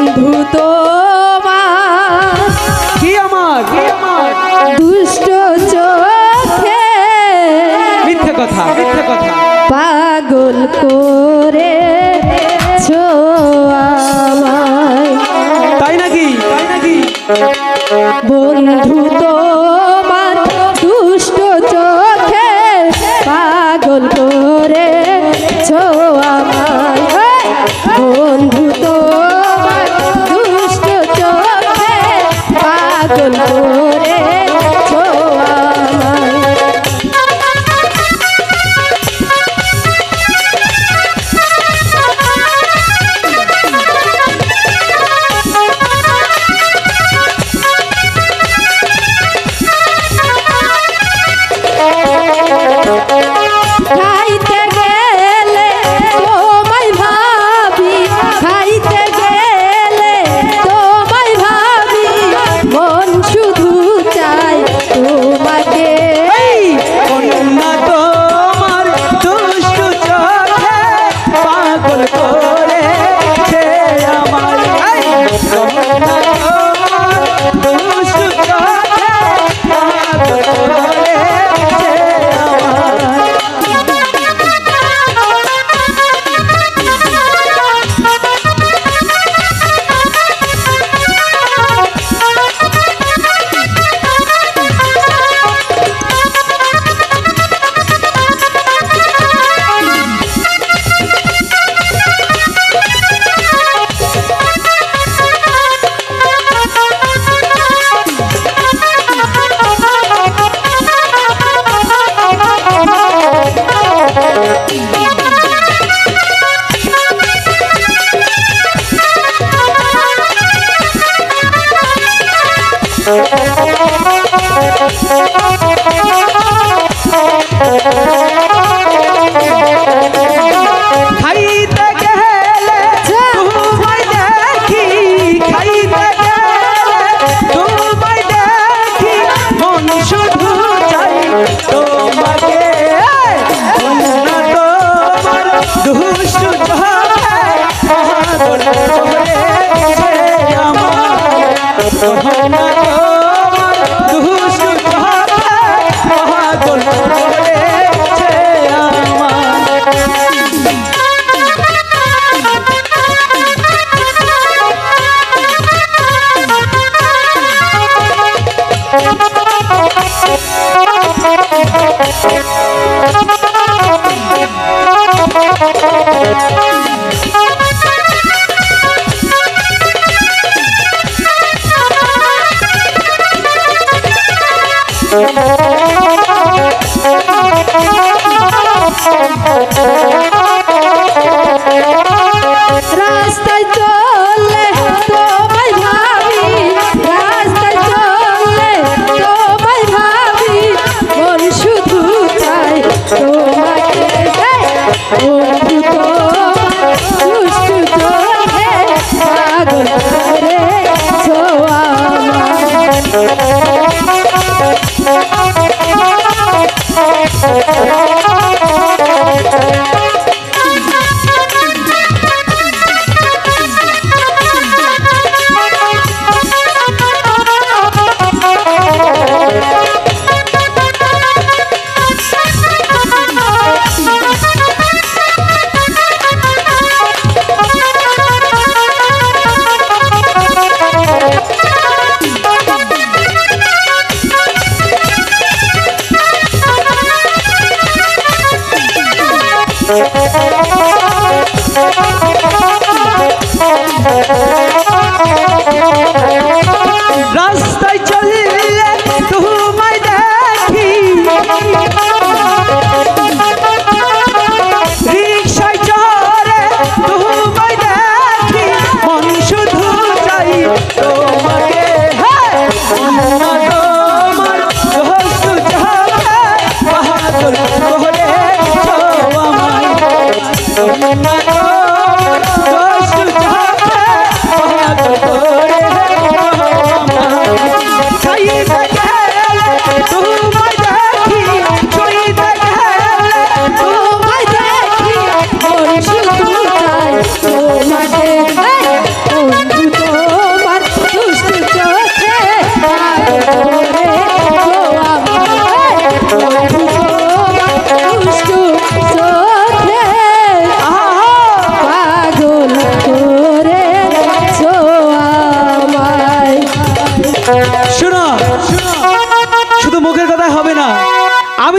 বন্ধু তোমার। কি আমার? কি আমার? দুষ্ট চোখে মিথ্যে কথা মিথ্যে কথা। পাগল করে তাই নাকি? তাই নাকি? বন্ধু চলবো সোহানা